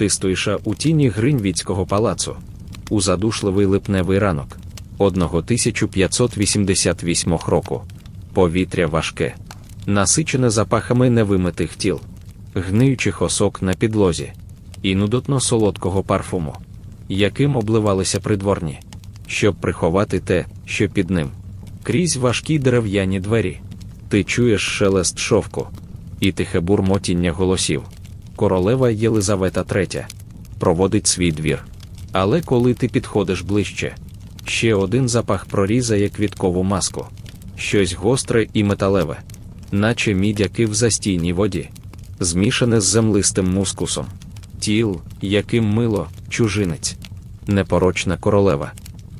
Ти стоїш у тіні Гринвіцького палацу. У задушливий липневий ранок 1588 року. Повітря важке, насичене запахами невимитих тіл, гниючих осок на підлозі і нудотно солодкого парфуму, яким обливалися придворні, щоб приховати те, що під ним. Крізь важкі дерев'яні двері. Ти чуєш шелест шовку і тихе бурмотіння голосів. Королева Єлизавета III проводить свій двір. Але коли ти підходиш ближче, ще один запах прорізає квіткову маску, щось гостре і металеве, наче мідяки в застійній воді, змішане з землистим мускусом, тіл, яким мило, чужинець, непорочна королева,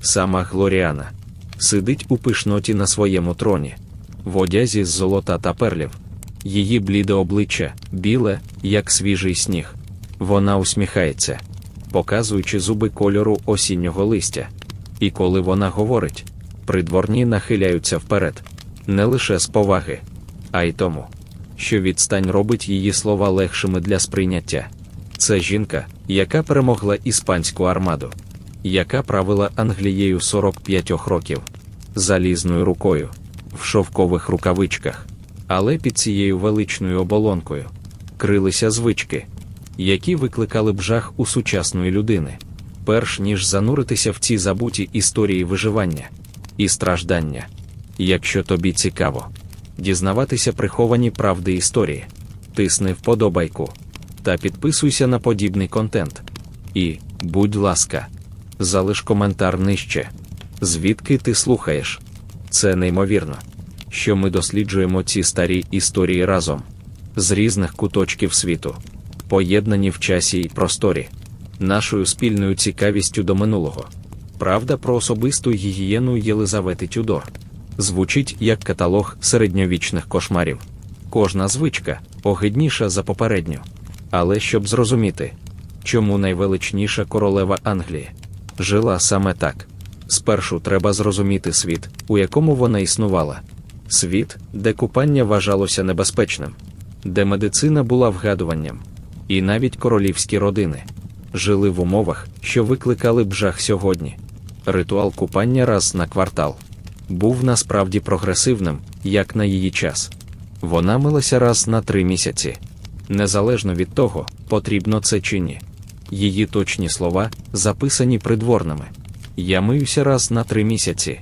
сама Глоріана, сидить у пишноті на своєму троні, в одязі з золота та перлів. Її бліде обличчя, біле, як свіжий сніг. Вона усміхається, показуючи зуби кольору осіннього листя. І коли вона говорить, придворні нахиляються вперед, не лише з поваги, а й тому, що відстань робить її слова легшими для сприйняття. Це жінка, яка перемогла іспанську армаду, яка правила Англією 45 років, залізною рукою, в шовкових рукавичках але під цією величною оболонкою крилися звички, які викликали б жах у сучасної людини, перш ніж зануритися в ці забуті історії виживання і страждання. Якщо тобі цікаво дізнаватися приховані правди історії, тисни вподобайку та підписуйся на подібний контент. І, будь ласка, залиш коментар нижче. Звідки ти слухаєш? Це неймовірно що ми досліджуємо ці старі історії разом з різних куточків світу, поєднані в часі і просторі, нашою спільною цікавістю до минулого. Правда про особисту гігієну Єлизавети Тюдор звучить як каталог середньовічних кошмарів. Кожна звичка огидніша за попередню. Але щоб зрозуміти, чому найвеличніша королева Англії жила саме так. Спершу треба зрозуміти світ, у якому вона існувала світ, де купання вважалося небезпечним, де медицина була вгадуванням, і навіть королівські родини жили в умовах, що викликали б жах сьогодні. Ритуал купання раз на квартал був насправді прогресивним, як на її час. Вона милася раз на три місяці. Незалежно від того, потрібно це чи ні. Її точні слова записані придворними. Я миюся раз на три місяці.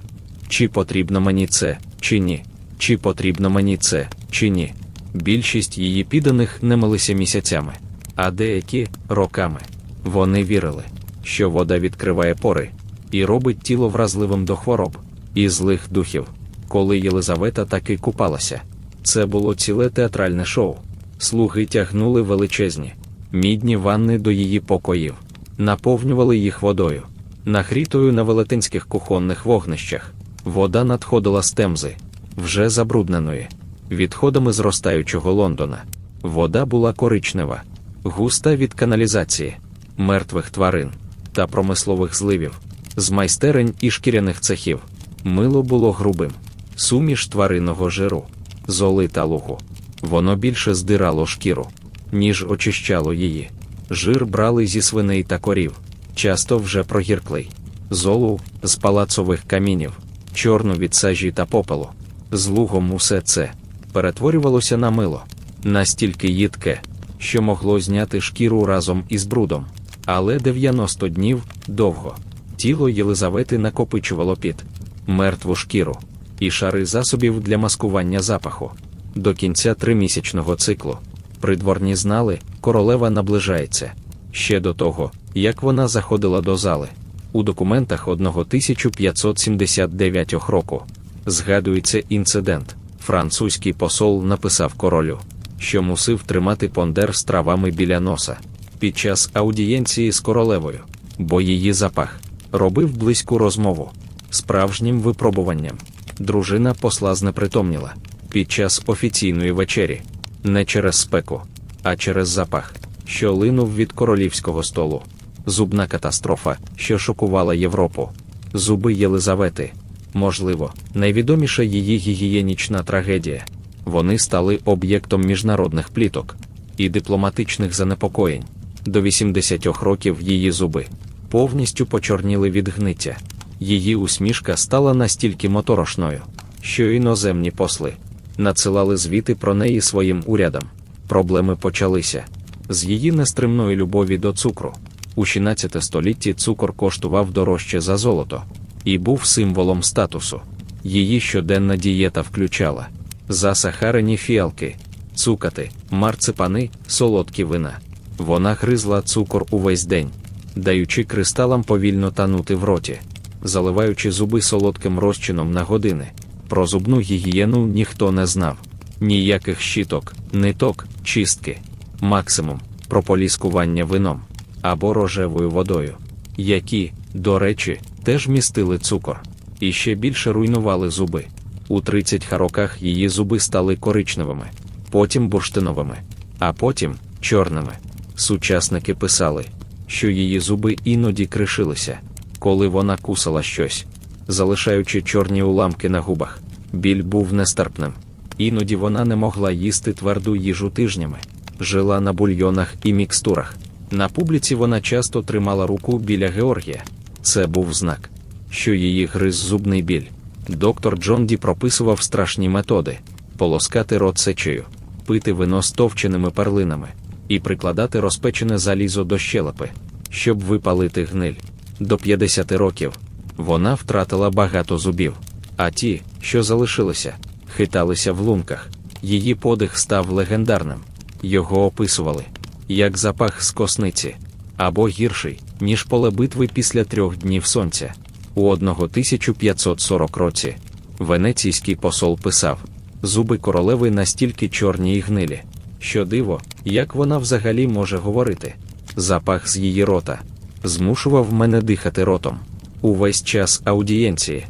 Чи потрібно мені це, чи ні? Чи потрібно мені це, чи ні. Більшість її підданих не милися місяцями, а деякі роками. Вони вірили, що вода відкриває пори і робить тіло вразливим до хвороб і злих духів. Коли Єлизавета таки купалася, це було ціле театральне шоу. Слуги тягнули величезні, мідні ванни до її покоїв, наповнювали їх водою, нагрітою на велетенських кухонних вогнищах. Вода надходила з темзи вже забрудненої, відходами зростаючого Лондона. Вода була коричнева, густа від каналізації, мертвих тварин та промислових зливів, з майстерень і шкіряних цехів. Мило було грубим, суміш тваринного жиру, золи та лугу. Воно більше здирало шкіру, ніж очищало її. Жир брали зі свиней та корів, часто вже прогірклий, золу з палацових камінів, чорну від сажі та попелу з лугом усе це перетворювалося на мило, настільки їдке, що могло зняти шкіру разом із брудом. Але 90 днів довго тіло Єлизавети накопичувало під мертву шкіру і шари засобів для маскування запаху. До кінця тримісячного циклу придворні знали, королева наближається ще до того, як вона заходила до зали. У документах 1579 року згадується інцидент. Французький посол написав королю, що мусив тримати пондер з травами біля носа під час аудієнції з королевою, бо її запах робив близьку розмову справжнім випробуванням. Дружина посла знепритомніла під час офіційної вечері, не через спеку, а через запах, що линув від королівського столу. Зубна катастрофа, що шокувала Європу, зуби Єлизавети можливо, найвідоміша її гігієнічна трагедія. Вони стали об'єктом міжнародних пліток і дипломатичних занепокоєнь. До 80 років її зуби повністю почорніли від гниття. Її усмішка стала настільки моторошною, що іноземні посли надсилали звіти про неї своїм урядам. Проблеми почалися з її нестримної любові до цукру. У 16 столітті цукор коштував дорожче за золото і був символом статусу. Її щоденна дієта включала засахарені фіалки, цукати, марципани, солодкі вина. Вона гризла цукор увесь день, даючи кристалам повільно танути в роті, заливаючи зуби солодким розчином на години. Про зубну гігієну ніхто не знав. Ніяких щіток, ниток, чистки, максимум прополіскування вином або рожевою водою, які, до речі, теж містили цукор і ще більше руйнували зуби. У 30 роках її зуби стали коричневими, потім бурштиновими, а потім чорними. Сучасники писали, що її зуби іноді кришилися, коли вона кусала щось, залишаючи чорні уламки на губах. Біль був нестерпним. Іноді вона не могла їсти тверду їжу тижнями, жила на бульйонах і мікстурах. На публіці вона часто тримала руку біля Георгія. Це був знак, що її гриз зубний біль. Доктор Джонді прописував страшні методи: полоскати рот сечею, пити вино з товченими перлинами і прикладати розпечене залізо до щелепи, щоб випалити гниль. До 50 років вона втратила багато зубів, а ті, що залишилися, хиталися в лунках. Її подих став легендарним. Його описували як запах з косниці, або гірший, ніж поле битви після трьох днів сонця. У 1540 році венеційський посол писав: зуби королеви настільки чорні і гнилі, що диво, як вона взагалі може говорити. Запах з її рота змушував мене дихати ротом. Увесь час аудієнції.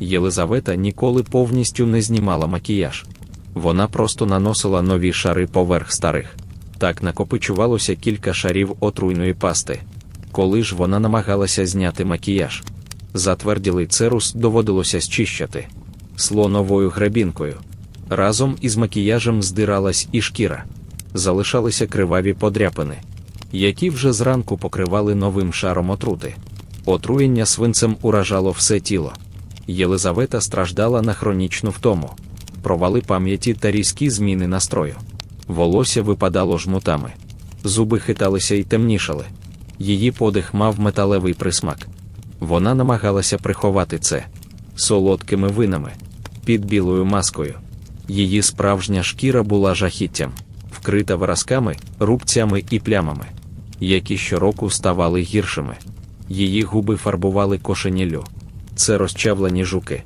Єлизавета ніколи повністю не знімала макіяж. Вона просто наносила нові шари поверх старих. Так накопичувалося кілька шарів отруйної пасти. Коли ж вона намагалася зняти макіяж, затверділий церус доводилося зчищати слоновою гребінкою. Разом із макіяжем здиралась і шкіра, залишалися криваві подряпини, які вже зранку покривали новим шаром отрути. Отруєння свинцем уражало все тіло. Єлизавета страждала на хронічну втому, провали пам'яті та різкі зміни настрою. Волосся випадало жмутами, зуби хиталися і темнішали. Її подих мав металевий присмак. Вона намагалася приховати це солодкими винами під білою маскою. Її справжня шкіра була жахіттям, вкрита виразками, рубцями і плямами, які щороку ставали гіршими. Її губи фарбували кошеніллю. Це розчавлені жуки,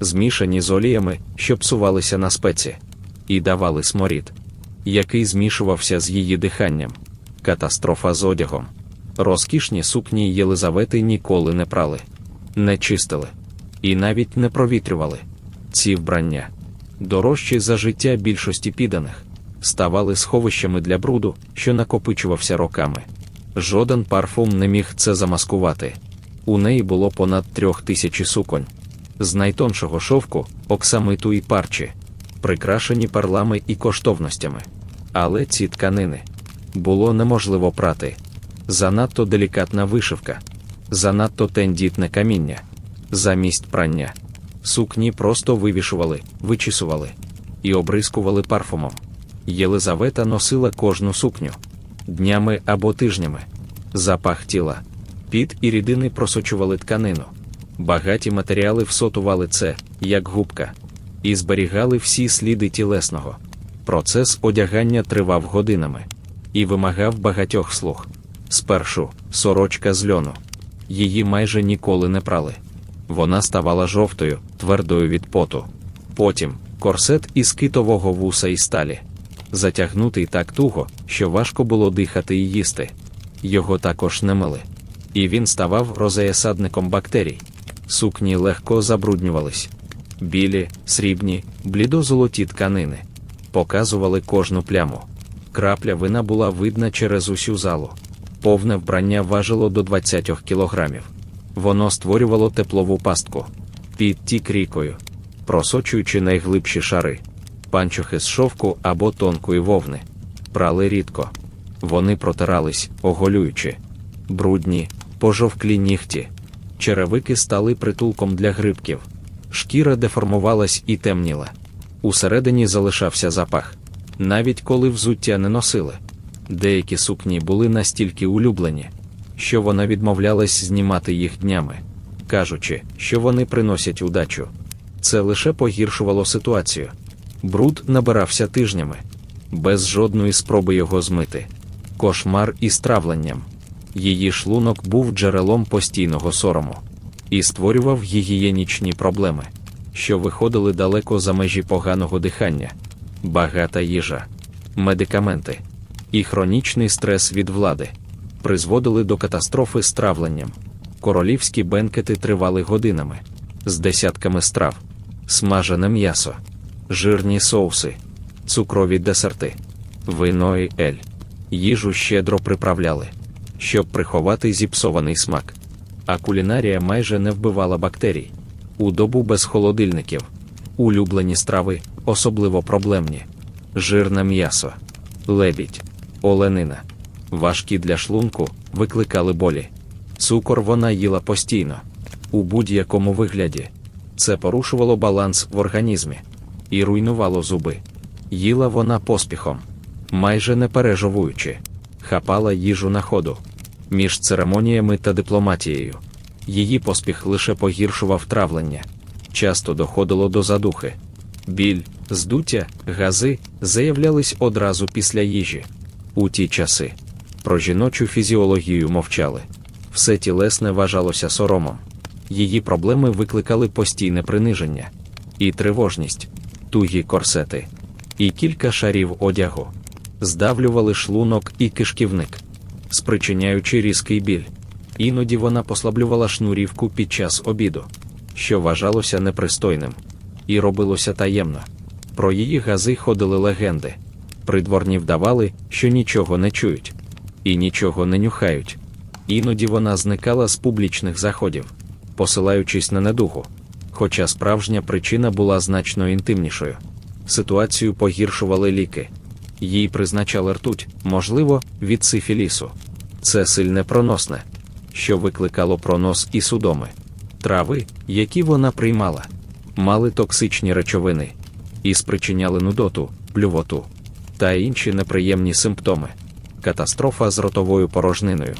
змішані з оліями, що псувалися на спеці, і давали сморід, який змішувався з її диханням. Катастрофа з одягом. Розкішні сукні Єлизавети ніколи не прали, не чистили і навіть не провітрювали. Ці вбрання, дорожчі за життя більшості підданих, ставали сховищами для бруду, що накопичувався роками. Жоден парфум не міг це замаскувати. У неї було понад трьох тисячі суконь, з найтоншого шовку, оксамиту і парчі, прикрашені парлами і коштовностями. Але ці тканини було неможливо прати. Занадто делікатна вишивка, занадто тендітне каміння, замість прання. Сукні просто вивішували, вичісували і обрискували парфумом. Єлизавета носила кожну сукню днями або тижнями, запах тіла, під і рідини просочували тканину. Багаті матеріали всотували це, як губка, і зберігали всі сліди тілесного. Процес одягання тривав годинами і вимагав багатьох слуг. Спершу сорочка з льону. Її майже ніколи не прали. Вона ставала жовтою, твердою від поту. Потім корсет із китового вуса і сталі, затягнутий так туго, що важко було дихати і їсти. Його також не мили. І він ставав розеясадником бактерій. Сукні легко забруднювались. Білі, срібні, блідозолоті тканини показували кожну пляму. Крапля вина була видна через усю залу. Повне вбрання важило до 20 кілограмів. Воно створювало теплову пастку під тік рікою, просочуючи найглибші шари, панчохи з шовку або тонкої вовни. Прали рідко. Вони протирались, оголюючи. Брудні, пожовклі нігті. Черевики стали притулком для грибків. Шкіра деформувалась і темніла. Усередині залишався запах, навіть коли взуття не носили. Деякі сукні були настільки улюблені, що вона відмовлялась знімати їх днями, кажучи, що вони приносять удачу. Це лише погіршувало ситуацію. Бруд набирався тижнями, без жодної спроби його змити. Кошмар із травленням. Її шлунок був джерелом постійного сорому і створював гігієнічні проблеми, що виходили далеко за межі поганого дихання, багата їжа, медикаменти і хронічний стрес від влади призводили до катастрофи з травленням. Королівські бенкети тривали годинами з десятками страв, смажене м'ясо, жирні соуси, цукрові десерти, вино і ель. Їжу щедро приправляли, щоб приховати зіпсований смак. А кулінарія майже не вбивала бактерій. У добу без холодильників, улюблені страви, особливо проблемні, жирне м'ясо, лебідь, оленина, важкі для шлунку, викликали болі. Цукор вона їла постійно, у будь-якому вигляді. Це порушувало баланс в організмі і руйнувало зуби. Їла вона поспіхом, майже не пережовуючи, хапала їжу на ходу. Між церемоніями та дипломатією. Її поспіх лише погіршував травлення, часто доходило до задухи. Біль, здуття, гази заявлялись одразу після їжі. У ті часи про жіночу фізіологію мовчали. Все тілесне вважалося соромом. Її проблеми викликали постійне приниження і тривожність, тугі корсети, і кілька шарів одягу, здавлювали шлунок і кишківник, спричиняючи різкий біль. Іноді вона послаблювала шнурівку під час обіду, що вважалося непристойним, і робилося таємно. Про її гази ходили легенди. Придворні вдавали, що нічого не чують і нічого не нюхають. Іноді вона зникала з публічних заходів, посилаючись на недугу, хоча справжня причина була значно інтимнішою. Ситуацію погіршували ліки. Їй призначали ртуть, можливо, від сифілісу. Це сильне проносне, що викликало пронос і судоми. Трави, які вона приймала, мали токсичні речовини і спричиняли нудоту, плювоту та інші неприємні симптоми. Катастрофа з ротовою порожниною.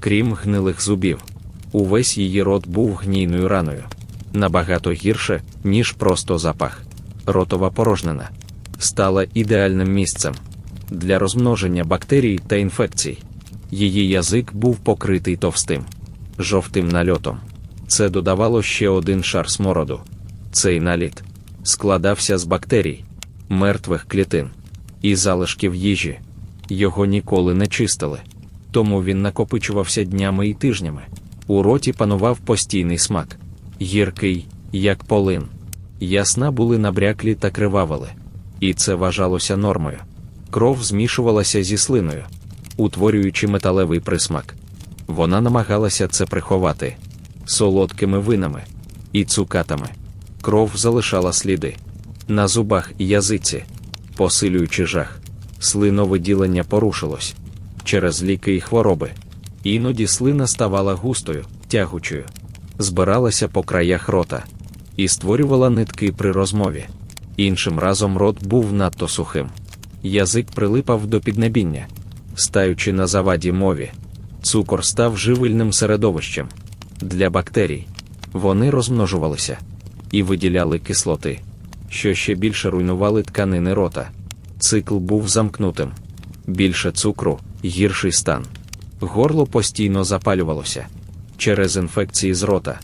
Крім гнилих зубів, увесь її рот був гнійною раною. Набагато гірше, ніж просто запах. Ротова порожнина стала ідеальним місцем для розмноження бактерій та інфекцій. Її язик був покритий товстим, жовтим нальотом. Це додавало ще один шар смороду. Цей наліт складався з бактерій, мертвих клітин і залишків їжі. Його ніколи не чистили, тому він накопичувався днями і тижнями. У роті панував постійний смак, гіркий, як полин. Ясна були набряклі та кривавили, і це вважалося нормою. Кров змішувалася зі слиною, утворюючи металевий присмак. Вона намагалася це приховати солодкими винами і цукатами. Кров залишала сліди на зубах і язиці, посилюючи жах. Слиновиділення порушилось через ліки і хвороби. Іноді слина ставала густою, тягучою, збиралася по краях рота і створювала нитки при розмові. Іншим разом рот був надто сухим. Язик прилипав до піднебіння, стаючи на заваді мові. Цукор став живильним середовищем для бактерій. Вони розмножувалися і виділяли кислоти, що ще більше руйнували тканини рота. Цикл був замкнутим. Більше цукру, гірший стан. Горло постійно запалювалося через інфекції з рота.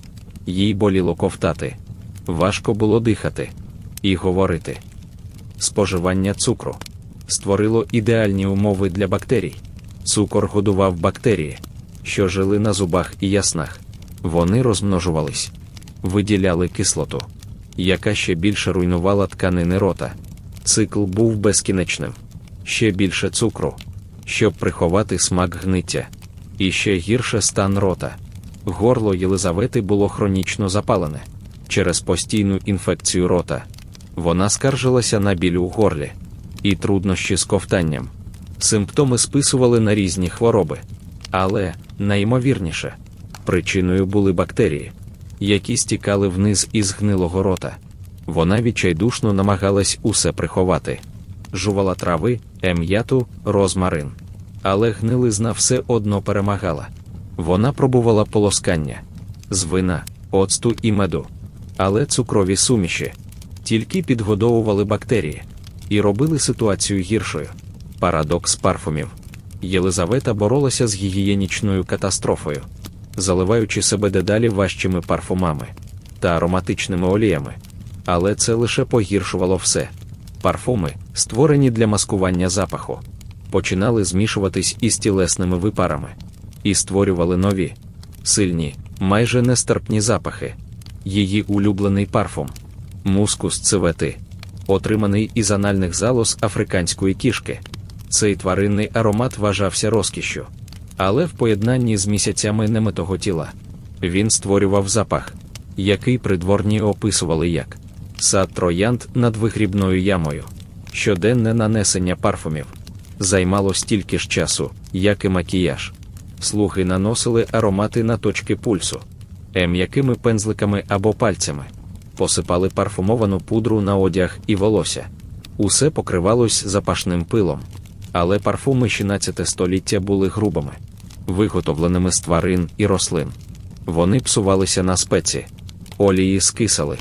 Їй боліло ковтати. Важко було дихати і говорити. Споживання цукру створило ідеальні умови для бактерій. Цукор годував бактерії, що жили на зубах і яснах. Вони розмножувались, виділяли кислоту, яка ще більше руйнувала тканини рота. Цикл був безкінечним, ще більше цукру, щоб приховати смак гниття, і ще гірше стан рота. Горло Єлизавети було хронічно запалене через постійну інфекцію рота. Вона скаржилася на біль у горлі і труднощі з ковтанням. Симптоми списували на різні хвороби, але, найімовірніше, причиною були бактерії, які стікали вниз із гнилого рота. Вона відчайдушно намагалась усе приховати, жувала трави, ем'яту, розмарин. Але гнилизна все одно перемагала. Вона пробувала полоскання з вина, оцту і меду. Але цукрові суміші тільки підгодовували бактерії і робили ситуацію гіршою. Парадокс парфумів. Єлизавета боролася з гігієнічною катастрофою, заливаючи себе дедалі важчими парфумами та ароматичними оліями. Але це лише погіршувало все. Парфуми, створені для маскування запаху, починали змішуватись із тілесними випарами і створювали нові, сильні, майже нестерпні запахи. Її улюблений парфум мускус цвети, отриманий із анальних залоз африканської кішки. Цей тваринний аромат вважався розкішшю, але в поєднанні з місяцями немитого тіла він створював запах, який придворні описували як сад троянд над вигрібною ямою. Щоденне нанесення парфумів займало стільки ж часу, як і макіяж. Слуги наносили аромати на точки пульсу, м'якими пензликами або пальцями, посипали парфумовану пудру на одяг і волосся. Усе покривалось запашним пилом. Але парфуми 16 століття були грубими, виготовленими з тварин і рослин. Вони псувалися на спеці, олії скисали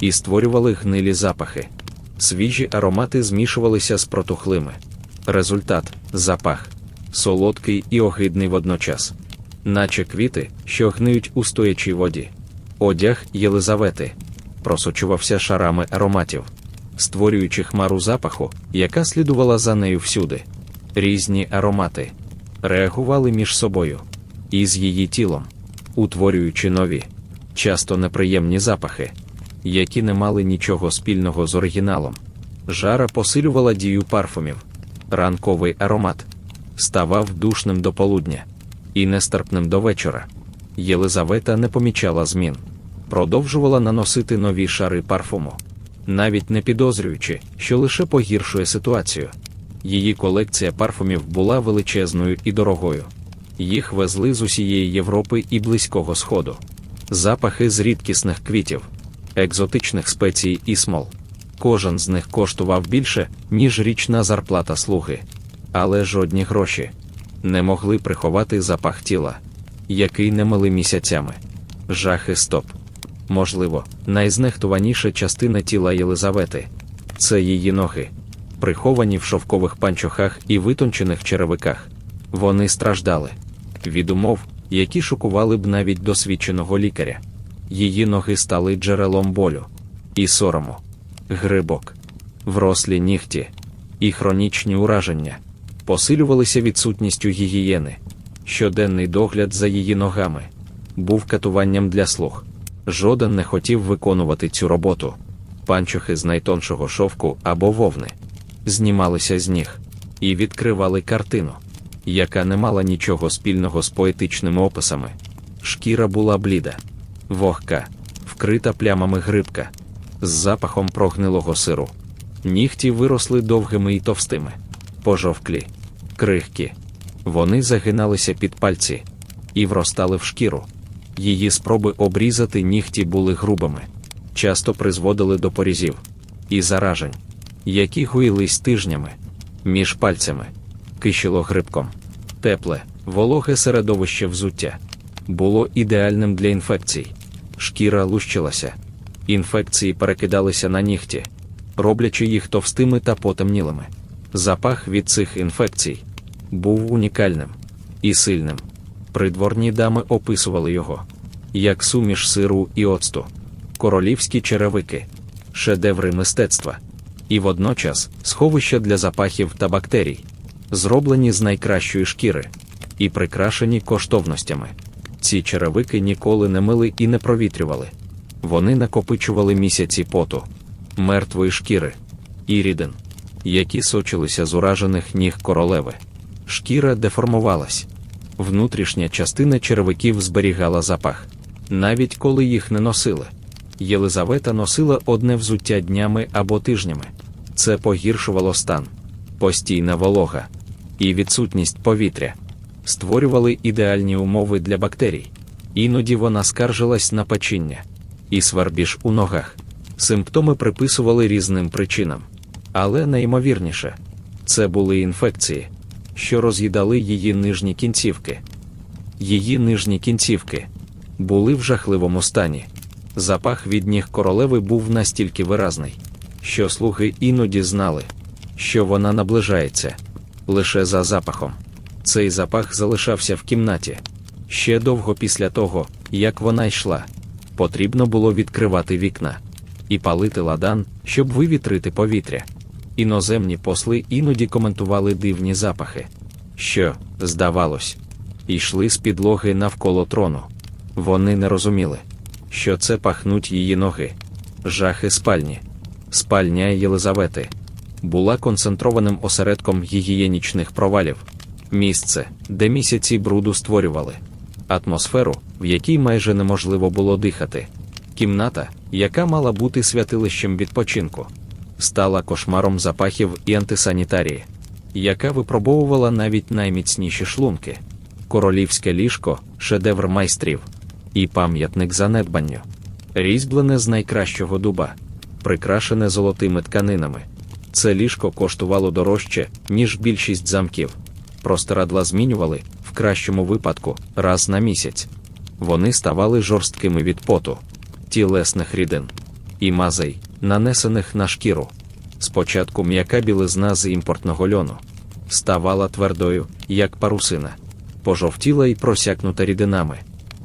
і створювали гнилі запахи. Свіжі аромати змішувалися з протухлими. Результат запах солодкий і огидний водночас, наче квіти, що гниють у стоячій воді. Одяг Єлизавети просочувався шарами ароматів, створюючи хмару запаху, яка слідувала за нею всюди. Різні аромати реагували між собою і з її тілом, утворюючи нові, часто неприємні запахи, які не мали нічого спільного з оригіналом. Жара посилювала дію парфумів, ранковий аромат ставав душним до полудня і нестерпним до вечора. Єлизавета не помічала змін, продовжувала наносити нові шари парфуму, навіть не підозрюючи, що лише погіршує ситуацію. Її колекція парфумів була величезною і дорогою. Їх везли з усієї Європи і Близького Сходу, запахи з рідкісних квітів, екзотичних спецій і смол. Кожен з них коштував більше, ніж річна зарплата слуги. Але жодні гроші не могли приховати запах тіла, який не мили місяцями. Жахи стоп. Можливо, найзнехтуваніша частина тіла Єлизавети це її ноги, приховані в шовкових панчохах і витончених черевиках. Вони страждали від умов, які шокували б навіть досвідченого лікаря. Її ноги стали джерелом болю і сорому, грибок, врослі нігті і хронічні ураження посилювалися відсутністю гігієни. Щоденний догляд за її ногами був катуванням для слуг. Жоден не хотів виконувати цю роботу. Панчохи з найтоншого шовку або вовни знімалися з ніг і відкривали картину, яка не мала нічого спільного з поетичними описами. Шкіра була бліда, вогка, вкрита плямами грибка, з запахом прогнилого сиру. Нігті виросли довгими і товстими, пожовклі, крихкі. Вони загиналися під пальці і вростали в шкіру. Її спроби обрізати нігті були грубими, часто призводили до порізів і заражень, які гуїлись тижнями між пальцями, кишіло грибком. Тепле, вологе середовище взуття було ідеальним для інфекцій. Шкіра лущилася, інфекції перекидалися на нігті, роблячи їх товстими та потемнілими. Запах від цих інфекцій був унікальним і сильним. Придворні дами описували його як суміш сиру і оцту, королівські черевики, шедеври мистецтва, і водночас сховища для запахів та бактерій, зроблені з найкращої шкіри і прикрашені коштовностями. Ці черевики ніколи не мили і не провітрювали. Вони накопичували місяці поту, мертвої шкіри і рідин, які сочилися з уражених ніг королеви. Шкіра деформувалась. Внутрішня частина черевиків зберігала запах, навіть коли їх не носили. Єлизавета носила одне взуття днями або тижнями. Це погіршувало стан, постійна волога і відсутність повітря створювали ідеальні умови для бактерій. Іноді вона скаржилась на печіння і свербіж у ногах. Симптоми приписували різним причинам. Але найімовірніше, це були інфекції, що роз'їдали її нижні кінцівки. Її нижні кінцівки були в жахливому стані. Запах від ніг королеви був настільки виразний, що слуги іноді знали, що вона наближається лише за запахом. Цей запах залишався в кімнаті. Ще довго після того, як вона йшла, потрібно було відкривати вікна і палити ладан, щоб вивітрити повітря. Іноземні посли іноді коментували дивні запахи, що, здавалось, йшли з підлоги навколо трону. Вони не розуміли, що це пахнуть її ноги. Жахи спальні. Спальня Єлизавети була концентрованим осередком гігієнічних провалів, місце, де місяці бруду створювали, атмосферу, в якій майже неможливо було дихати. Кімната, яка мала бути святилищем відпочинку, стала кошмаром запахів і антисанітарії, яка випробовувала навіть найміцніші шлунки, королівське ліжко, шедевр майстрів і пам'ятник занедбанню, різьблене з найкращого дуба, прикрашене золотими тканинами. Це ліжко коштувало дорожче, ніж більшість замків. Простирадла змінювали, в кращому випадку, раз на місяць. Вони ставали жорсткими від поту, тілесних рідин і мазей, нанесених на шкіру. Спочатку м'яка білизна з імпортного льону ставала твердою, як парусина, пожовтіла і просякнута рідинами.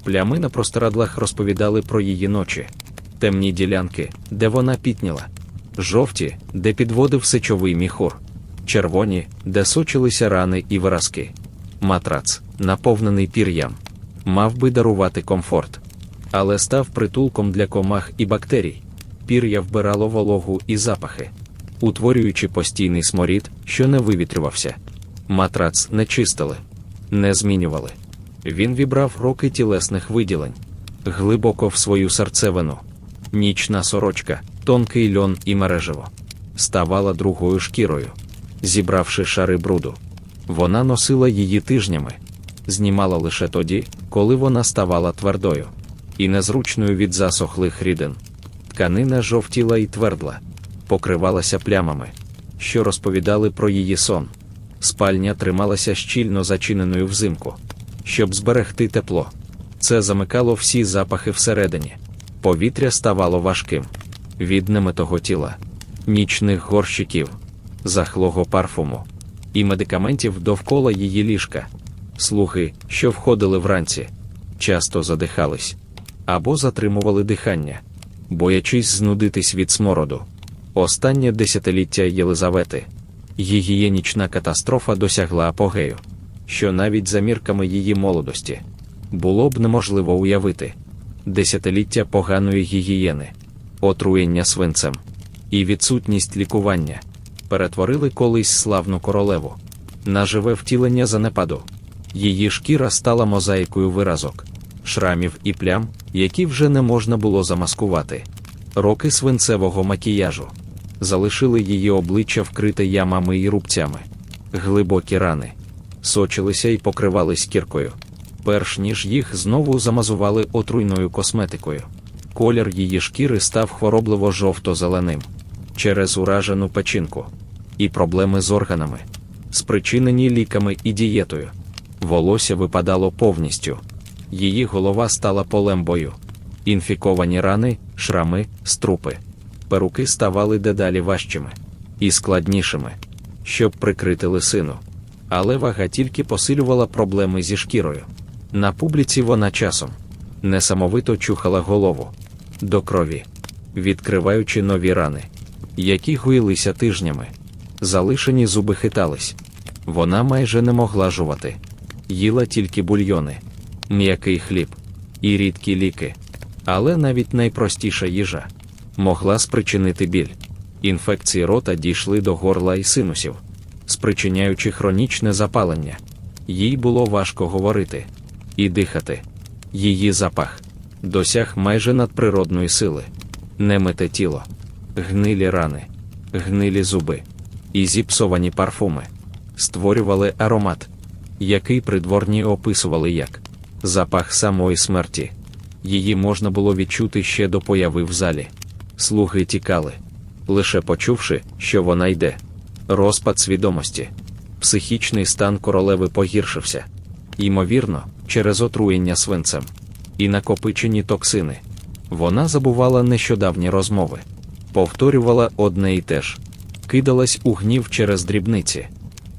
Плями на простирадлах розповідали про її ночі, темні ділянки, де вона пітніла, жовті, де підводив сечовий міхур, червоні, де сочилися рани і виразки. Матрац, наповнений пір'ям, мав би дарувати комфорт, але став притулком для комах і бактерій. Пір'я вбирало вологу і запахи, утворюючи постійний сморід, що не вивітрювався. Матрац не чистили, не змінювали. Він вібрав роки тілесних виділень глибоко в свою серцевину. Нічна сорочка, тонкий льон і мережево, ставала другою шкірою, зібравши шари бруду. Вона носила її тижнями, знімала лише тоді, коли вона ставала твердою і незручною від засохлих рідин. Тканина жовтіла і твердла, покривалася плямами, що розповідали про її сон. Спальня трималася щільно зачиненою взимку, щоб зберегти тепло. Це замикало всі запахи всередині. Повітря ставало важким від немитого тіла, нічних горщиків, захлого парфуму і медикаментів довкола її ліжка. Слуги, що входили вранці, часто задихались або затримували дихання, боячись знудитись від смороду. Останнє десятиліття Єлизавети. Гігієнічна катастрофа досягла апогею, що навіть за мірками її молодості. Було б неможливо уявити. Десятиліття поганої гігієни, отруєння свинцем. І відсутність лікування. Перетворили колись славну королеву. На живе втілення занепаду. Її шкіра стала мозаїкою виразок, шрамів і плям, які вже не можна було замаскувати. Роки свинцевого макіяжу. Залишили її обличчя вкрите ямами і рубцями, глибокі рани, сочилися і покривались кіркою, перш ніж їх знову замазували отруйною косметикою. Колір її шкіри став хворобливо жовто-зеленим. Через уражену печінку. І проблеми з органами, спричинені ліками і дієтою. Волосся випадало повністю, її голова стала полем бою. Інфіковані рани, шрами, струпи. Перуки ставали дедалі важчими і складнішими, щоб прикрити лисину. Але вага тільки посилювала проблеми зі шкірою. На публіці вона часом несамовито чухала голову до крові, відкриваючи нові рани, які гуїлися тижнями. Залишені зуби хитались. Вона майже не могла жувати, їла тільки бульйони, м'який хліб і рідкі ліки. Але навіть найпростіша їжа могла спричинити біль. Інфекції рота дійшли до горла і синусів, спричиняючи хронічне запалення. Їй було важко говорити і дихати. Її запах досяг майже надприродної сили, немите тіло, гнилі рани, гнилі зуби і зіпсовані парфуми. створювали аромат, який придворні описували як запах самої смерті. Її можна було відчути ще до появи в залі. Слуги тікали, лише почувши, що вона йде. Розпад свідомості. Психічний стан королеви погіршився, ймовірно, через отруєння свинцем і накопичені токсини. Вона забувала нещодавні розмови, повторювала одне і те ж, кидалась у гнів через дрібниці.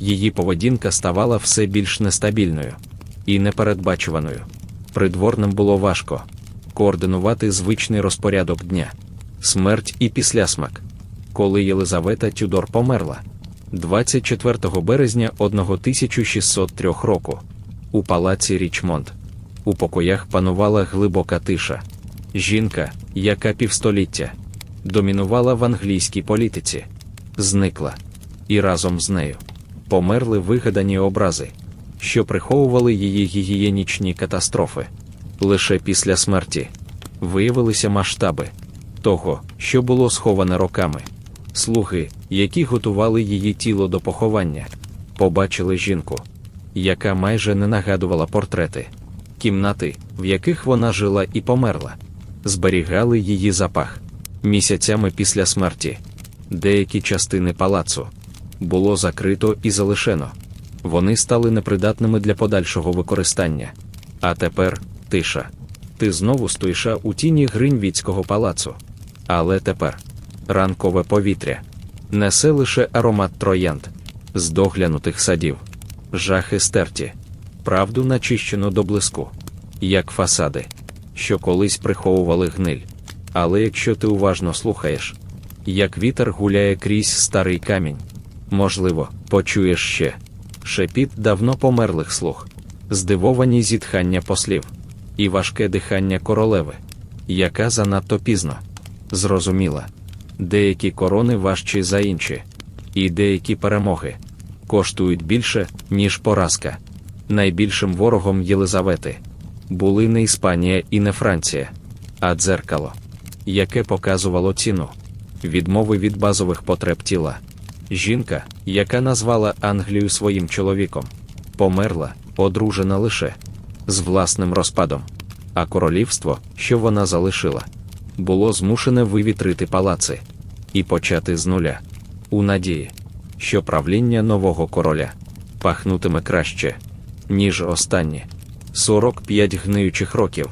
Її поведінка ставала все більш нестабільною і непередбачуваною. Придворним було важко координувати звичний розпорядок дня, смерть і післясмак. Коли Єлизавета Тюдор померла 24 березня 1603 року у палаці Річмонд. У покоях панувала глибока тиша. Жінка, яка півстоліття домінувала в англійській політиці, зникла, і разом з нею померли вигадані образи, що приховували її гігієнічні катастрофи. Лише після смерті виявилися масштаби того, що було сховане роками. Слуги, які готували її тіло до поховання, побачили жінку, яка майже не нагадувала портрети. Кімнати, в яких вона жила і померла, зберігали її запах. Місяцями після смерті деякі частини палацу було закрито і залишено. Вони стали непридатними для подальшого використання. А тепер тиша. Ти знову стоїш у тіні Гринвіцького палацу. Але тепер ранкове повітря несе лише аромат троянд з доглянутих садів, жахи стерті, правду начищено до блиску, як фасади, що колись приховували гниль. Але якщо ти уважно слухаєш, як вітер гуляє крізь старий камінь, можливо, почуєш ще шепіт давно померлих слух, здивовані зітхання послів, і важке дихання королеви, яка занадто пізно. Зрозуміла, деякі корони важчі за інші, і деякі перемоги. Коштують більше, ніж поразка. Найбільшим ворогом Єлизавети. Були не Іспанія і не Франція, а дзеркало, яке показувало ціну. Відмови від базових потреб тіла. Жінка, яка назвала Англію своїм чоловіком, померла, одружена лише з власним розпадом, а королівство, що вона залишила, було змушене вивітрити палаци і почати з нуля, у надії, що правління нового короля пахнутиме краще, ніж останні 45 гниючих років.